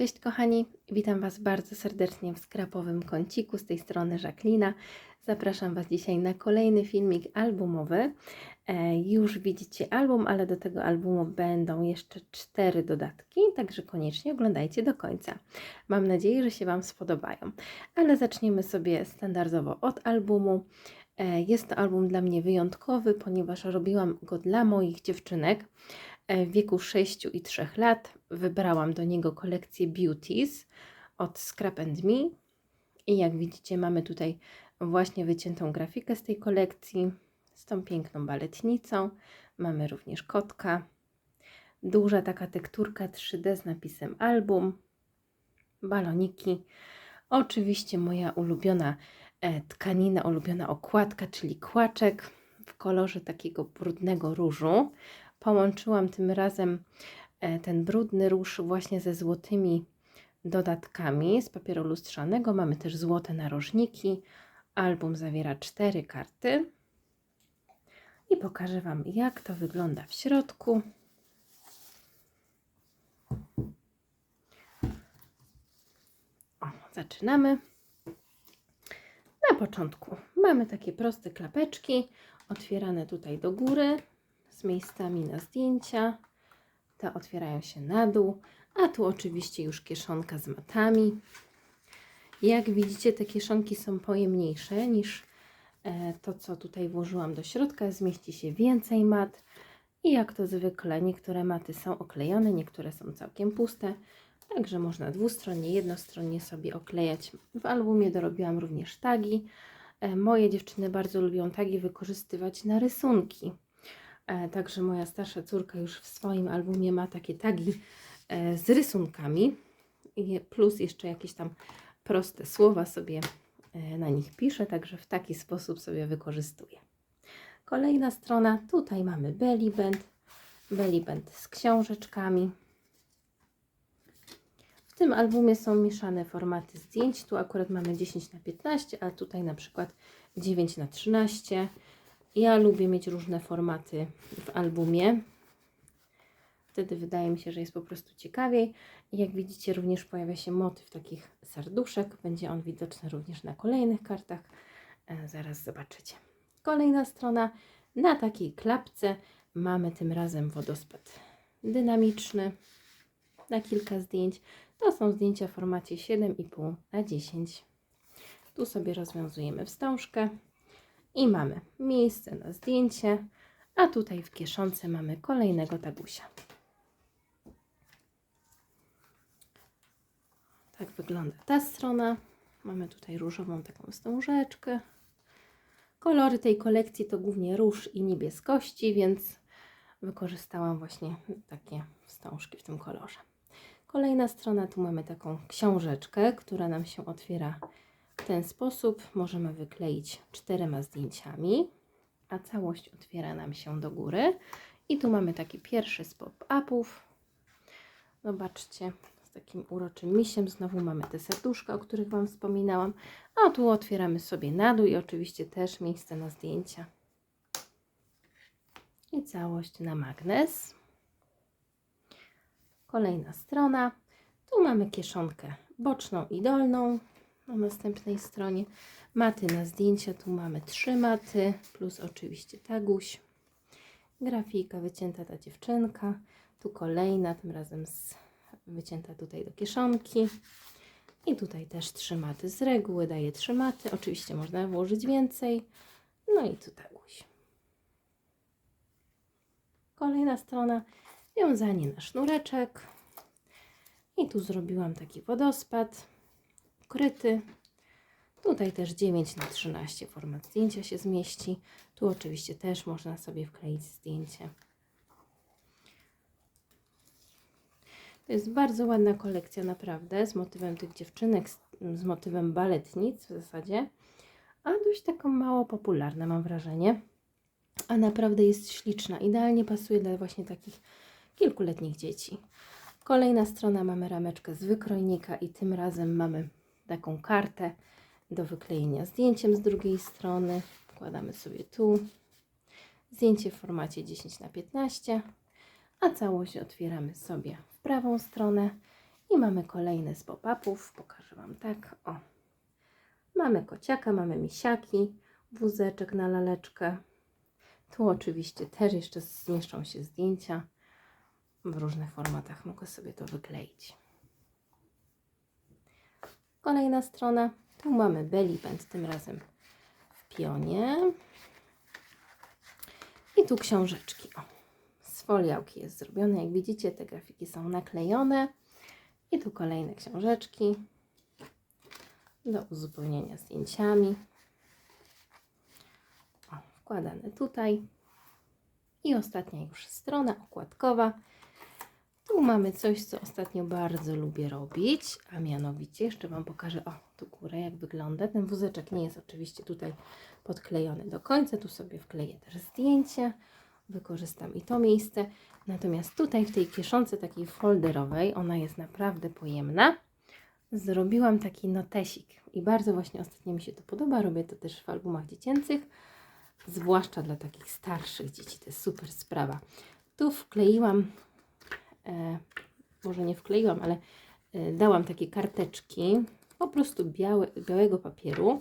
Cześć kochani, witam Was bardzo serdecznie w skrapowym kąciku z tej strony Jacqueline. Zapraszam Was dzisiaj na kolejny filmik albumowy. E, już widzicie album, ale do tego albumu będą jeszcze cztery dodatki, także koniecznie oglądajcie do końca. Mam nadzieję, że się Wam spodobają. Ale zaczniemy sobie standardowo od albumu. E, jest to album dla mnie wyjątkowy, ponieważ robiłam go dla moich dziewczynek w wieku 6 i 3 lat. Wybrałam do niego kolekcję Beauties od Scrap and Me. I jak widzicie, mamy tutaj właśnie wyciętą grafikę z tej kolekcji z tą piękną baletnicą. Mamy również kotka. Duża taka tekturka 3D z napisem album. Baloniki. Oczywiście moja ulubiona e, tkanina, ulubiona okładka, czyli kłaczek w kolorze takiego brudnego różu. Połączyłam tym razem e, ten brudny róż właśnie ze złotymi dodatkami z papieru lustrzanego. Mamy też złote narożniki. Album zawiera cztery karty. I pokażę Wam, jak to wygląda w środku. O, zaczynamy. Na początku mamy takie proste klapeczki, otwierane tutaj do góry, z miejscami na zdjęcia. Te otwierają się na dół, a tu oczywiście już kieszonka z matami. Jak widzicie, te kieszonki są pojemniejsze niż e, to, co tutaj włożyłam do środka. Zmieści się więcej mat. I jak to zwykle, niektóre maty są oklejone, niektóre są całkiem puste. Także można dwustronnie, jednostronnie sobie oklejać. W albumie dorobiłam również tagi. E, Moje dziewczyny bardzo lubią tagi wykorzystywać na rysunki. E, Także moja starsza córka już w swoim albumie ma takie tagi e, z rysunkami. Plus jeszcze jakieś tam proste słowa sobie e, na nich piszę, także w taki sposób sobie wykorzystuję. Kolejna strona, tutaj mamy belly band, belly band z książeczkami. W tym albumie są mieszane formaty zdjęć. Tu akurat mamy 10 na 15, a tutaj na przykład 9 na 13. Ja lubię mieć różne formaty w albumie. Wtedy wydaje mi się, że jest po prostu ciekawiej. Jak widzicie, również pojawia się motyw takich serduszek. Będzie on widoczny również na kolejnych kartach. E, zaraz zobaczycie. Kolejna strona. Na takiej klapce mamy tym razem wodospad dynamiczny na kilka zdjęć. To są zdjęcia w formacie 7,5 na 10. Tu sobie rozwiązujemy wstążkę i mamy miejsce na zdjęcie, a tutaj w kieszonce mamy kolejnego tagusia. Tak wygląda ta strona. Mamy tutaj różową taką wstążeczkę. Kolory tej kolekcji to głównie róż i niebieskości, więc wykorzystałam właśnie takie wstążki w tym kolorze. Kolejna strona, tu mamy taką książeczkę, która nam się otwiera w ten sposób. Możemy wykleić czterema zdjęciami, a całość otwiera nam się do góry. I tu mamy taki pierwszy z pop-upów. Zobaczcie, z takim uroczym misiem. Znowu mamy te serduszka, o których Wam wspominałam. A tu otwieramy sobie na dół i oczywiście też miejsce na zdjęcia. I całość na magnes. Kolejna strona. Tu mamy kieszonkę boczną i dolną na następnej stronie. Maty na zdjęcia. Tu mamy trzy maty, plus oczywiście taguś. Grafika wycięta ta dziewczynka. Tu kolejna, tym razem z, wycięta tutaj do kieszonki. I tutaj też trzy maty. Z reguły daję trzy maty. Oczywiście można włożyć więcej. No i tu taguś. Kolejna strona. Wiązanie na sznureczek. I tu zrobiłam taki wodospad ukryty. Tutaj też 9 na 13 format zdjęcia się zmieści. Tu oczywiście też można sobie wkleić zdjęcie. To jest bardzo ładna kolekcja, naprawdę, z motywem tych dziewczynek, z, z motywem baletnic w zasadzie, a dość taką mało popularna, mam wrażenie. A naprawdę jest śliczna, idealnie pasuje dla właśnie takich kilkuletnich dzieci. Kolejna strona mamy rameczkę z wykrojnika i tym razem mamy taką kartę do wyklejenia zdjęciem z drugiej strony. Wkładamy sobie tu zdjęcie w formacie 10 na 15 a całość otwieramy sobie w prawą stronę I mamy kolejny z pop-upów. Pokażę Wam tak. O. Mamy kociaka, mamy misiaki, wózeczek na laleczkę. Tu oczywiście też jeszcze zmieszczą się zdjęcia w różnych formatach. Mogę sobie to wykleić. Kolejna strona. Tu mamy band, tym razem w pionie. I tu książeczki. O, z foliałki jest zrobione. Jak widzicie, te grafiki są naklejone. I tu kolejne książeczki do uzupełnienia zdjęciami. O, wkładane tutaj. I ostatnia już strona okładkowa. Tu mamy coś, co ostatnio bardzo lubię robić, a mianowicie jeszcze Wam pokażę, o, tu górę, jak wygląda. Ten wózeczek nie jest oczywiście tutaj podklejony do końca, tu sobie wkleję też zdjęcie, wykorzystam i to miejsce. Natomiast tutaj w tej kieszonce takiej folderowej, ona jest naprawdę pojemna, zrobiłam taki notesik i bardzo właśnie ostatnio mi się to podoba, robię to też w albumach dziecięcych, zwłaszcza dla takich starszych dzieci, to jest super sprawa. Tu wkleiłam może nie wkleiłam, ale e, dałam takie karteczki, po prostu białe, białego papieru,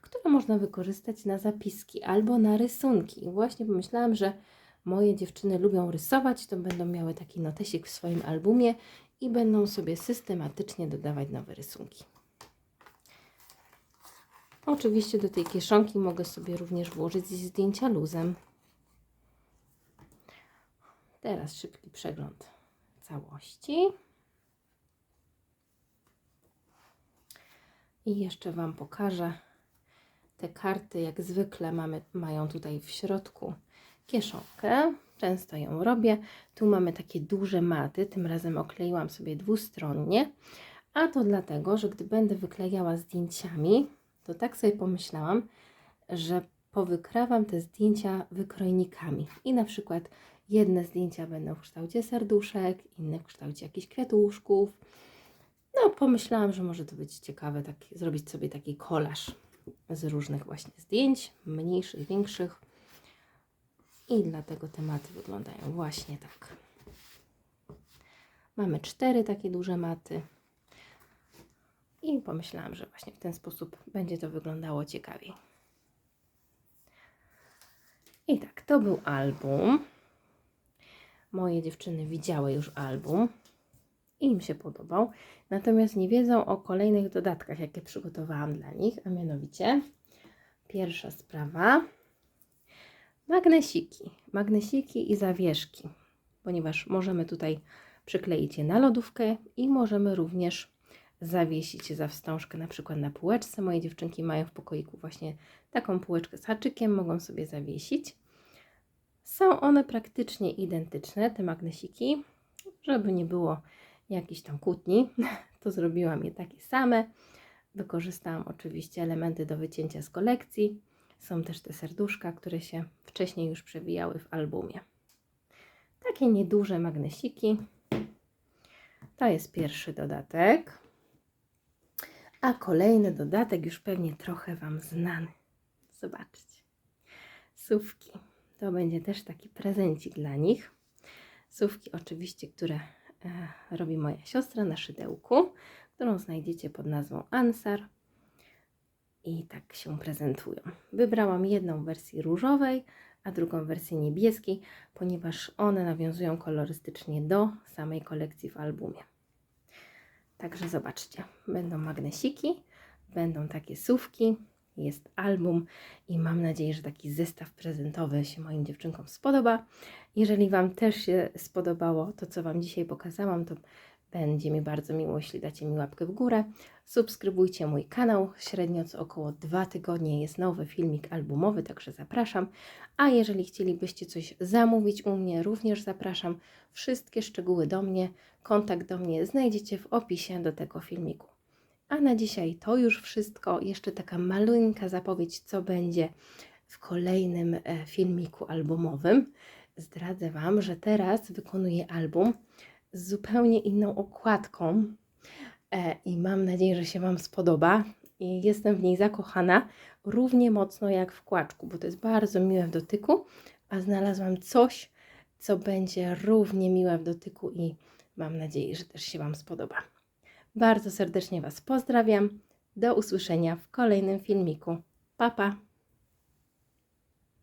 które można wykorzystać na zapiski albo na rysunki. Właśnie pomyślałam, że moje dziewczyny lubią rysować, to będą miały taki notesik w swoim albumie i będą sobie systematycznie dodawać nowe rysunki. Oczywiście do tej kieszonki mogę sobie również włożyć zdjęcia luzem. Teraz szybki przegląd całości. I jeszcze Wam pokażę te karty, jak zwykle mamy, mają tutaj w środku kieszonkę. Często ją robię. Tu mamy takie duże maty, tym razem okleiłam sobie dwustronnie, a to dlatego, że gdy będę wyklejała zdjęciami, to tak sobie pomyślałam, że powykrawam te zdjęcia wykrojnikami i na przykład Jedne zdjęcia będą w kształcie serduszek, inne w kształcie jakichś kwiatuszków. No, pomyślałam, że może to być ciekawe, tak, zrobić sobie taki kolaż z różnych właśnie zdjęć, mniejszych, większych. I dlatego tematy wyglądają właśnie tak. Mamy cztery takie duże maty. I pomyślałam, że właśnie w ten sposób będzie to wyglądało ciekawiej. I tak, to był album. Moje dziewczyny widziały już album i im się podobał, natomiast nie wiedzą o kolejnych dodatkach, jakie przygotowałam dla nich, a mianowicie pierwsza sprawa magnesiki, magnesiki i zawieszki, ponieważ możemy tutaj przykleić je na lodówkę i możemy również zawiesić je za wstążkę, na przykład na półeczce. Moje dziewczynki mają w pokoiku właśnie taką półeczkę z haczykiem, mogą sobie zawiesić. Są one praktycznie identyczne, te magnesiki. Żeby nie było jakichś tam kłótni, to zrobiłam je takie same. Wykorzystałam oczywiście elementy do wycięcia z kolekcji. Są też te serduszka, które się wcześniej już przewijały w albumie. Takie nieduże magnesiki. To jest pierwszy dodatek. A kolejny dodatek już pewnie trochę Wam znany. Zobaczcie. Sówki. To będzie też taki prezencik dla nich. Sówki oczywiście, które e, robi moja siostra na szydełku, którą znajdziecie pod nazwą Ansar. I tak się prezentują. Wybrałam jedną w wersji różowej, a drugą w wersji niebieskiej, ponieważ one nawiązują kolorystycznie do samej kolekcji w albumie. Także zobaczcie, będą magnesiki, będą takie sówki, jest album i mam nadzieję, że taki zestaw prezentowy się moim dziewczynkom spodoba. Jeżeli Wam też się spodobało to, co Wam dzisiaj pokazałam, to będzie mi bardzo miło, jeśli dacie mi łapkę w górę. Subskrybujcie mój kanał. Średnio co około dwa tygodnie jest nowy filmik albumowy, także zapraszam. A jeżeli chcielibyście coś zamówić u mnie, również zapraszam. Wszystkie szczegóły do mnie, kontakt do mnie znajdziecie w opisie do tego filmiku. A na dzisiaj to już wszystko. Jeszcze taka maleńka zapowiedź, co będzie w kolejnym e, filmiku albumowym. Zdradzę Wam, że teraz wykonuję album z zupełnie inną okładką e, i mam nadzieję, że się Wam spodoba. I jestem w niej zakochana równie mocno jak w kłaczku, bo to jest bardzo miłe w dotyku, a znalazłam coś, co będzie równie miłe w dotyku i mam nadzieję, że też się Wam spodoba. Bardzo serdecznie Was pozdrawiam. Do usłyszenia w kolejnym filmiku. Pa, pa!